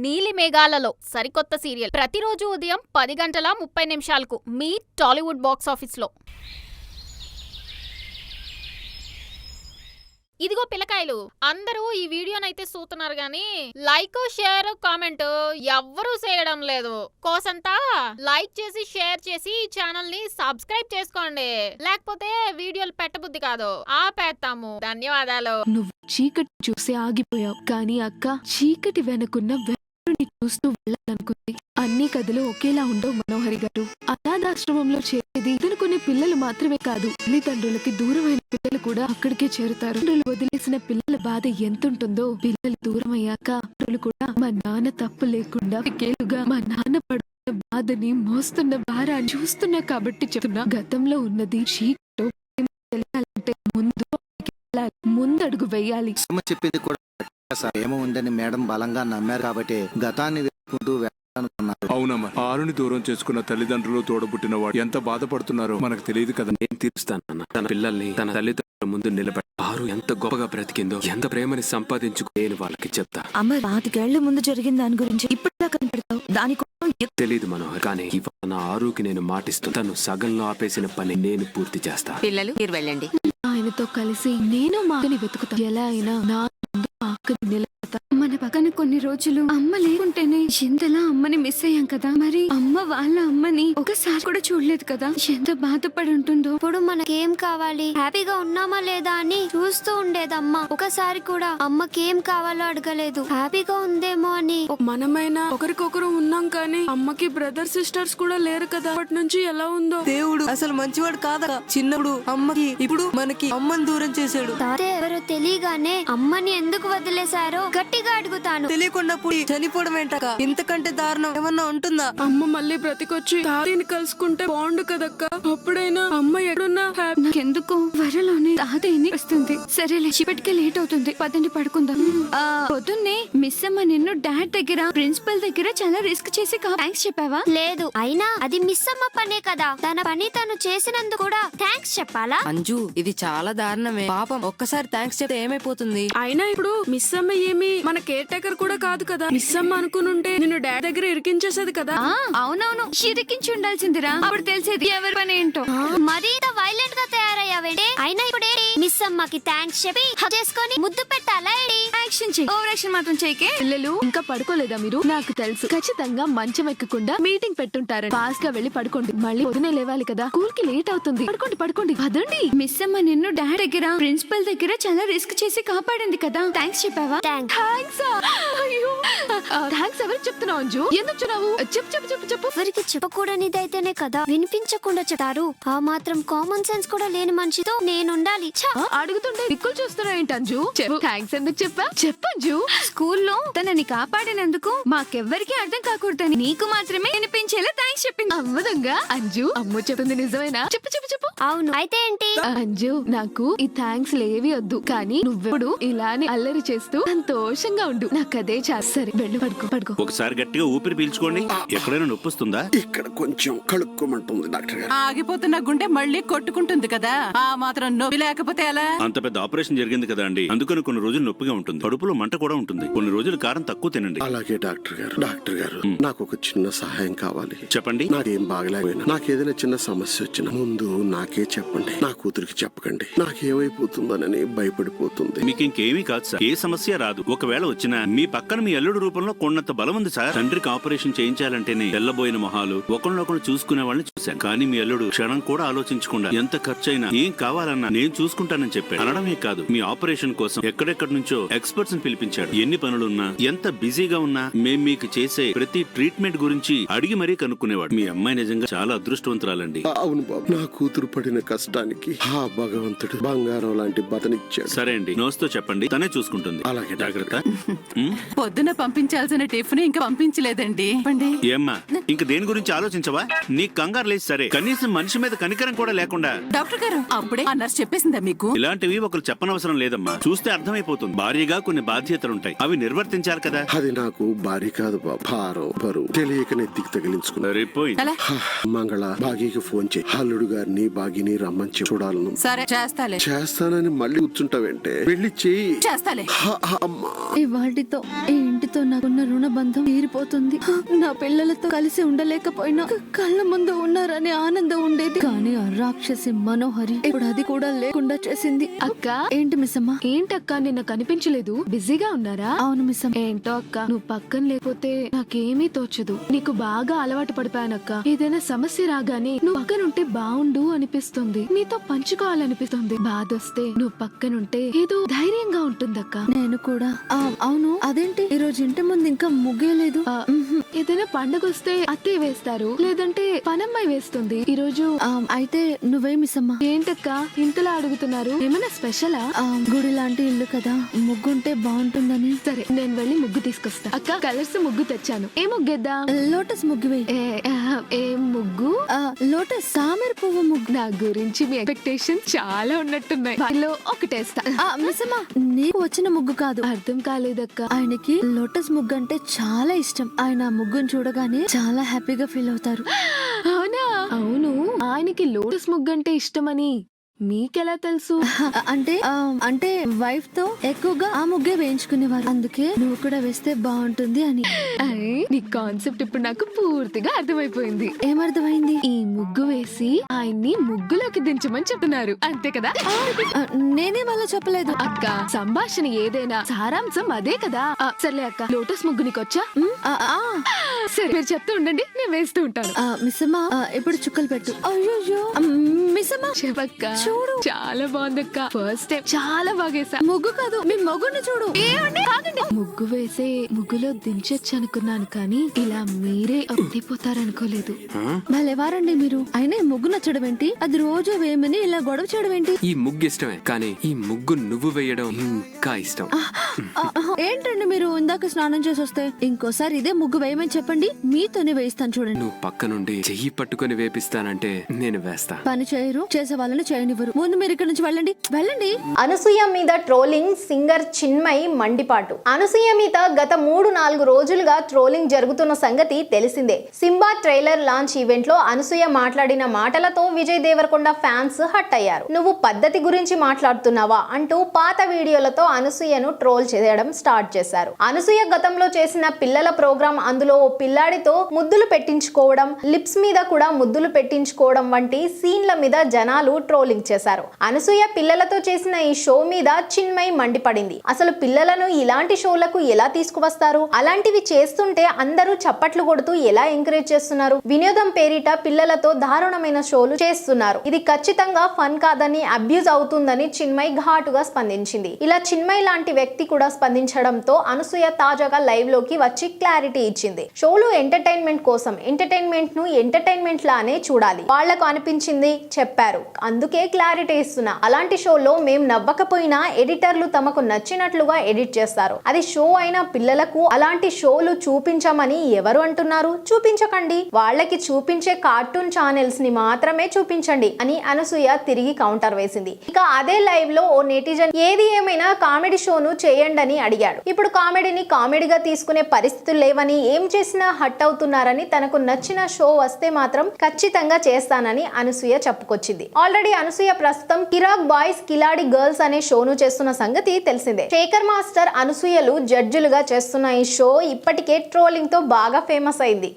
నీలి మేఘాలలో సరికొత్త సీరియల్. ప్రతిరోజు ఉదయం పది గంటల ముప్పై నిమిషాలకు మీ టాలీవుడ్ బాక్స్ ఆఫీస్లో. ఇదిగో పిల్లకాయలు అందరూ ఈ వీడియోనైతే చూస్తున్నారు గాని లైక్ షేర్ కామెంట్ ఎవ్వరూ చేయడం లేదు. కోసంతా లైక్ చేసి షేర్ చేసి ఈ ఛానల్ని సబ్స్క్రైబ్ చేసుకోండి. లేకపోతే వీడియోలు పెట్టబుద్ధి కాదు. ఆపేస్తాము ధన్యవాదాలు. నువ్వు చీకటి చూసి ఆగిపోయావు. కానీ అక్క చీకటి వెనుకున్న చూస్తూ వెళ్ళాలనుకుంది. అన్ని కథలు ఒకేలా ఉండవు మనోహరి గారు. అనాథాశ్రమంలో చేరేది ఇదనుకునే పిల్లలు మాత్రమే కాదు తల్లిదండ్రులకి దూరమైన పిల్లలు కూడా అక్కడికే చేరుతారు. తండ్రులు వదిలేసిన పిల్లల బాధ ఎంతుంటుందో పిల్లలు దూరం అయ్యాక కూడా మా నాన్న తప్పు లేకుండా కేలుగా మా నాన్న పడుతున్న బాధని మోస్తున్న భారాన్ని చూస్తున్నా కాబట్టి చెప్తున్నా. గతంలో ఉన్నది చీకటో తెలియాలంటే ముందు ముందడుగు వెయ్యాలి చెప్పింది కూడా కరెక్టే సార్ ఏమో ఉందని మేడం బలంగా నమ్మారు కాబట్టి గతాన్ని అవునమ్మా ఆరుని దూరం చేసుకున్న తల్లిదండ్రులు తోడబుట్టిన వాడు ఎంత బాధపడుతున్నారో మనకు తెలియదు కదా. నేను తీరుస్తానన్న తన పిల్లల్ని తన తల్లిదండ్రుల ముందు నిలబడి ఆరు ఎంత గొప్పగా బ్రతికిందో ఎంత ప్రేమని సంపాదించుకు నేను వాళ్ళకి చెప్తా. అమ్మ పాతికేళ్ళ ముందు జరిగిన దాని గురించి ఇప్పుడుదా కనిపెడతావు? దానికోసం ఎక్- తెలియదు మనోహర్ కానీ ఇవాళ నా ఆరుకి నేను మాటిస్తూ తను సగంలో ఆపేసిన పని నేను పూర్తి చేస్తా. పిల్లలు మీరు వెళ్ళండి. ఆయనతో కలిసి నేను మా అక్కని వెతుకుతా. ఎలా అయినా నా ముందు మా అక్కని నిలబెడతా మన పక్కన కొన్ని రోజులు అమ్మ లేకుంటేనే ఎంతలా అమ్మని మిస్ అయ్యాం కదా. మరి అమ్మ వాళ్ళ అమ్మని ఒకసారి కూడా చూడలేదు కదా. ఎంత బాధపడి ఉంటుందో. ఇప్పుడు మనకేం కావాలి? హ్యాపీగా ఉన్నామా లేదా అని చూస్తూ ఉండేదమ్మ. ఒకసారి కూడా అమ్మకి ఏం కావాలో అడగలేదు. హ్యాపీగా ఉందేమో అని. మనమైనా ఒకరికొకరు ఉన్నాం కానీ అమ్మకి బ్రదర్ సిస్టర్స్ కూడా లేరు కదా. అప్పటి నుంచి ఎలా ఉందో. దేవుడు అసలు మంచివాడు కాదా? చిన్నప్పుడు అమ్మకి ఇప్పుడు మనకి అమ్మని దూరం చేశాడు. తాతే ఎవరో తెలియగానే అమ్మని ఎందుకు వదిలేశారో గట్టిగా అడుగుతాను తెలియకుండా పుడి చనిపోవడం ఏంటక్క? ఇంతకంటే దారుణం ఏమన్నా ఉంటుందా? అమ్మ మళ్ళీ బ్రతికొచ్చి తాతయ్యని కలుసుకుంటే బాగుండు కదక్క. అప్పుడైనా అమ్మ ఎక్కడున్నా హ్యాపీ. నాకెందుకు? త్వరలోనే తాతయ్యని వస్తుంది. సరేలే ఇప్పటికే లేట్ అవుతుంది. పదండి పడుకుందాం. ఆ, పొద్దున్నే మిస్ అమ్మ నిన్ను డాడ్ దగ్గర ప్రిన్సిపల్ దగ్గర చాలా రిస్క్ చేసి థ్యాంక్స్ చెప్పావా? లేదు. అయినా అది మిస్ అమ్మ పనే కదా. తన పని తను చేసినందుకు కూడా థ్యాంక్స్ చెప్పాలా? అంజు ఇది చాలా దారుణమే. పాపం ఒక్కసారి థ్యాంక్స్ చెప్తే ఏమైపోతుంది? అయినా ఇప్పుడు మిస్ అమ్మ ఏమి మన కేర్ టేకర్ కూడా కాదు కదా. మిస్ అమ్మ అనుకునుంటే నిన్ను డాడ్ దగ్గర ఇరికించేసేది కదా. ఆ, అవునవును. చిరికించి ఉండాల్సిందిరా. అప్పుడు తెలిసేది ఎవరి పని ఏంటో. మరీ వైలెంట్గా తయారయ్యావేంటి? అయినా ఇప్పుడేంటి మిస్ అమ్మకి థ్యాంక్స్ చెప్పి హగ్ చేసుకొని ముద్దు పెట్టాలా ఏంటి? యాక్షన్ చెయ్యి. ఓవర్ యాక్షన్ మాత్రం చేయకే పిల్లలు ఇంకా పడుకోలేదా మీరు? నాకు తెలుసు. ఖచ్చితంగా మంచం ఎక్కకుండా మీటింగ్ పెట్టుంటారని. ఫాస్ట్గా వెళ్ళి పడుకోండి. మళ్ళీ పొద్దునే లేవాలి కదా. స్కూల్కి లేట్ అవుతుంది. పడుకోండి పడుకోండి. పదండి. మిస్ అమ్మ నిన్ను డాడ్ దగ్గర ప్రిన్సిపల్ దగ్గర చాలా రిస్క్ చేసి కాపాడింది కదా. థ్యాంక్స్ చెప్పావా? థ్యాంక్స్ థ్యాంక్స్ అయ్యో. థ్యాంక్స్ ఎవరికి చెప్తున్నావు అంజు? ఎందుకు చెప్తున్నావు చెప్పు చెప్పు చెప్పు చెప్పు. ఎవరికి చెప్పకూడనిదైతేనే కదా వినిపించకుండా చెప్తారు. ఆ మాత్రం కామన్ సెన్స్ కూడా లేని మనిషితో నేనుండాలి. ఛ! అడుగుతుంటే దిక్కులు చూస్తున్నావు ఏంటి అంజు? చెప్పు. థ్యాంక్స్ ఎందుకు చెప్పా? చెప్పంజు స్కూల్లో తనని కాపాడినందుకు మాకెవ్వరికీ అర్థం కాకూడదని నీకు మాత్రమే వినిపించేలా థ్యాంక్స్ చెప్పింది. అవ్వదంగా అంజు అమ్మ చెప్తుంది నిజమేనా? చెప్పు చెప్పు చెప్పు. అవును. అయితే ఏంటి? అంజు నాకు ఈ థ్యాంక్స్ లేవి వద్దు. కానీ నువ్వెప్పుడు ఇలానే అల్లరి చేస్తూ సంతోషంగా ఉండు. నాకు అదే చాలు సరే వెళ్ళు పడుకో పడుకో. ఒకసారి గట్టిగా ఊపిరి పీల్చుకోండి. ఎక్కడైనా నొప్పి వస్తుందా ఇక్కడ కొంచెం కలుక్కోమంటుంది డాక్టర్ గారు. ఆగిపోతున్న గుండె మళ్ళీ కొట్టుకుంటుంది కదా. ఆ మాత్రం నొప్పి లేకపోతే ఎలా? అంత పెద్ద ఆపరేషన్ జరిగింది కదా అండి. అందుకని కొన్ని రోజులు నొప్పిగా ఉంటుంది. కడుపులో మంట కూడా ఉంటుంది. కొన్ని రోజులు కారం తక్కువ తినండి. అలాగే డాక్టర్ గారు డాక్టర్ గారు నాకు ఒక చిన్న సహాయం కావాలి. చెప్పండి. నాకేం బాగలేకపోయినా. నాకు ఏదైనా చిన్న సమస్య వచ్చినా ముందు నాకే చెప్పండి. నా కూతురికి చెప్పకండి. నాకేమైపోతుందోనని భయపడిపోతుంది. మీకు ఇంకేమీ కాదు సార్. ఏ సమస్య రాదు. ఒకవేళ వచ్చినా మీ పక్కన మీ అల్లుడు రూపంలో కొన్నంత బలం ఉంది సార్. తండ్రికి ఆపరేషన్ చేయించాలంటేనే తెల్లబోయిన మొహాలు ఒకళ్ళొకళ్ళు చూసుకునే వాళ్ళని చూశాను కానీ మీ అల్లుడు క్షణం కూడా ఆలోచించకుండా ఎంత ఖర్చైనా ఏం కావాలన్నా నేను చూసుకుంటానని చెప్పాడు. అనడమే కాదు మీ ఆపరేషన్ కోసం ఎక్కడెక్కడి నుంచో ఎక్స్పర్ట్స్ని పిలిపించాడు. ఎన్ని పనులున్నా ఎంత బిజీగా ఉన్నా మేం మీకు చేసే ప్రతి ట్రీట్మెంట్ గురించి అడిగి మరీ కనుక్కునేవాడు. మీ అమ్మాయి నిజంగా చాలా అదృష్టవంతురాలండి. అవును బాబు. నా కూతురు పడిన కష్టానికి ఆ భగవంతుడు బంగారం లాంటి బతనిచ్చాడు. సరే అండి నోస్తో చెప్పండి తనే చూసుకుంటుంది. అలాగే జాగ్రత్త. పొద్దున పంపించాల్సిన టిఫిన్ ఇంకా పంపించలేదండి. ఏమ్మా ఇంక దేని గురించి ఆలోచించవా? నీ కంగారు లేదు సరే. కనీసం మనిషి మీద కనికరం కూడా లేకుండా. డాక్టర్ గారు అప్పుడే ఆ నర్స్ చెప్పేసిందా మీకు? ఇలాంటివి ఒకరు చెప్పనవసరం లేదమ్మా. చూస్తే అర్థమైపోతుంది. భారీగా కొన్ని బాధ్యతలుంటాయి అవి నిర్వర్తించాలి కదా. అది నాకు భారీ కాదు బాబు. భారం బరువు తెలియక నెత్తికి తగిలించుకున్నా. మంగళ బాగీకి ఫోన్ చేయి. అల్లుడు గారిని బాగిని రమ్మని చెప్పి. చూడాలను. సరే చేస్తాలే. చేస్తానని మళ్ళీ కూర్చుంటావంటే? వెళ్ళి చెయ్యి చేస్తాలే. అమ్మా. ఇవాటితో ఈ ఇంటితో నాకున్న రుణబంధం తీరిపోతుంది. నా పిల్లలతో కలిసి ఉండలేకపోయినా కళ్ళ ముందు ఉన్నారని ఆనందం ఉండేది. కానీ ఆ రాక్షసి మనోహరి ఇప్పుడు అది కూడా లేకుండా చేసింది. అక్క ఏంటి మిస్సమ్మ? ఏంటక్క నిన్న కనిపించలేదు. బిజీగా ఉన్నారా? అవును మిస్సమ్మ. ఏంటో అక్క నువ్వు పక్కన లేకపోతే నాకేమీ తోచదు. నీకు బాగా అలవాటు పడిపోయానక్క ఏదైనా సమస్య రాగానే నువ్వు పక్కనుంటే బాగుండు అనిపిస్తుంది. నీతో పంచుకోవాలనిపిస్తుంది. బాధ వస్తే నువ్వు పక్కనుంటే ఏదో ధైర్యంగా ఉంటుందక్క. నేను కూడా. ఆ, అవును. అదేంటి? ఈ రోజు ఇంటి ముందు ఇంకా ముగ్గేయలేదు. ఏదైనా పండగ వస్తే అత్తయ్య వేస్తారు లేదంటే పనమ్మాయి వేస్తుంది. ఈ రోజు అయితే నువ్వే మిస్సమ్మ ఏంటక్క ఇంతలా అడుగుతున్నారు? ఏమైనా స్పెషలా? గుడి లాంటి ఇల్లు కదా. ముగ్గుంటే బాగుంటుందని. సరే నేను వెళ్ళి ముగ్గు తీసుకొస్తా. అక్క కలర్స్ ముగ్గు తెచ్చాను. ఏ ముగ్గేద్దాం లోటస్ ముగ్గు ఏ ముగ్గు? లోటస్ తామర పువ్వు ముగ్గు. నా గురించి మీ ఎక్స్పెక్టేషన్ చాలా ఉన్నట్టున్నాయి. వాటిలో ఒకటేస్తా. నీకు వచ్చిన ముగ్గు కాదు. అర్థం కాలేదక్క. ఆయనకి లోటస్ ముగ్గు అంటే చాలా ఇష్టం. ఆయన ముగ్గును చూడగానే చాలా హ్యాపీగా ఫీల్ అవుతారు. అవునా? అవును. ఆయనకి లోటస్ ముగ్గు అంటే ఇష్టమని. మీకెలా తెలుసు? అంటే అంటే వైఫ్తో ఎక్కువగా ఆ ముగ్గే వేయించుకునేవారు. అందుకే నువ్వు కూడా వేస్తే బాగుంటుంది అని. నీ కాన్సెప్ట్ ఇప్పుడు నాకు పూర్తిగా అర్థమైపోయింది. ఏమర్థమైంది? ఈ ముగ్గు వేసి ఆయన్ని ముగ్గులోకి దించమని చెప్తున్నారు. అంతే కదా? నేనేం అలా చెప్పలేదు. అక్క సంభాషణ ఏదైనా సారాంశం అదే కదా? సర్లే అక్క లోటస్ ముగ్గు నీకొచ్చా? సరే మీరు చెప్తూ ఉండండి నేను వేస్తూ ఉంటాను. మిస్సమ్మ ఆ, ఇప్పుడు చుక్కలు పెట్టు. అయ్యో చెప్పక్క. చూడు. చాలా బాగుందక్క. ఫస్ట్ టైం చాలా బాగేసా ముగ్గు కాదు మీ మొగ్గుని చూడు. ముగ్గు వేసే ముగ్గులో దించొచ్చు అనుకున్నాను కానీ ఇలా మీరే అప్పిపోతారనుకోలేదు. భలే వారండి మీరు. అయినా ఈ ముగ్గు నచ్చడం ఏంటి అది రోజు వేయమని ఇలా గొడవ చేయడం ఏంటి ఈ ముగ్గు ఇష్టమే కానీ ఈ ముగ్గు నువ్వు వేయడం ఇంకా ఇష్టం. ఆ, ఆ, ఏంటండి మీరు ఇందాక స్నానం చేసి వస్తే ఇంకోసారి ఇదే ముగ్గు వేయమని చెప్పండి మీతోనే వేయిస్తాను చూడండి. నువ్వు పక్క నుండి చెయ్యి పట్టుకొని వేపిస్తానంటే నేను వేస్తా. పని చేయరు చేసే వాళ్ళని చేయనివ్వరు. ముందు మీరు ఇక్కడ నుంచి వెళ్ళండి. వెళ్ళండి. అనసూయ మీద ట్రోలింగ్ సింగర్ చిన్మయి మండిపాటు. అనసూయ మీద గత మూడు నాలుగు రోజులుగా ట్రోలింగ్ జరుగుతున్న సంగతి తెలిసిందే. సింబా ట్రైలర్ లాంచ్ ఈవెంట్లో అనసూయ మాట్లాడిన మాటలతో విజయ్ దేవరకొండ ఫ్యాన్స్ హట్ అయ్యారు. నువ్వు పద్ధతి గురించి మాట్లాడుతున్నావా? అంటూ పాత వీడియోలతో అనసూయను ట్రోల్ చేయడం స్టార్ట్ చేశారు. అనసూయ గతంలో చేసిన పిల్లల ప్రోగ్రాం అందులో ఓ పిల్లాడితో ముద్దులు పెట్టించుకోవడం లిప్స్ మీద కూడా ముద్దులు పెట్టించుకోవడం వంటి సీన్ల మీద జనాలు ట్రోలింగ్ చేశారు. అనసూయ పిల్లలతో చేసిన ఈ షో మీద చిన్మయి మండిపడింది. అసలు పిల్లలను ఇలాంటి షోలకు ఎలా తీసుకువస్తారు? అలాంటివి చేస్తుంటే అందరూ చప్పట్లు కొడుతూ ఎలా ఎంకరేజ్ చేస్తున్నారు? వినోదం పేరిట పిల్లలతో దారుణమైన షోలు చేస్తున్నారు. ఇది ఖచ్చితంగా ఫన్ కాదని అబ్యూజ్ అవుతుందని చిన్మయ్ ఘాటుగా స్పందించింది. ఇలా చిన్మయ్ లాంటి వ్యక్తి కూడా స్పందించడంతో అనసూయ తాజాగా లైవ్లోకి వచ్చి క్లారిటీ ఇచ్చింది. షోలు ఎంటర్టైన్మెంట్ కోసం ఎంటర్టైన్మెంట్ను ఎంటర్టైన్మెంట్ లానే చూడాలి. వాళ్ళకు అనిపించింది చెప్పారు. అందుకే క్లారిటీ ఇస్తున్నా. అలాంటి షోలో మేము నవ్వకపోయినా ఎడిటర్లు తమకు నచ్చినట్లుగా ఎడిట్ చేస్తారు. అది షో అయిన పిల్లలకు అలాంటి షోలు చూపించమని ఎవరు అంటున్నారు? చూపించకండి. వాళ్ళకి చూపించే కార్టూన్ ఛానల్స్ని మాత్రమే చూపించండి అని అనసూయ తిరిగి కౌంటర్ వేసింది. ఇక అదే లైవ్లో ఓ నెటిజన్ ఏది ఏమైనా కామెడీ షోను చేయండి అని అడిగాడు. ఇప్పుడు కామెడీని కామెడీగా తీసుకునే పరిస్థితులు లేవని ఏం చేసినా హట్ అవుతున్నారని తనకు నచ్చిన షో వస్తే మాత్రం ఖచ్చితంగా చేస్తానని అనసూయ చెప్పుకొచ్చింది. ఆల్రెడీ అనసూయ ప్రస్తుతం కిరాక్ బాయ్స్ కిలాడి గర్ల్స్ అనే షోను చేస్తున్న సంగతి తెలిసిందే. శేఖర్ మాస్టర్ అనసూయలు జడ్జిలుగా చేస్తున్న ఈ షో ఇప్పటికే ట్రోలింగ్తో బాగా ఫేమస్ అయింది.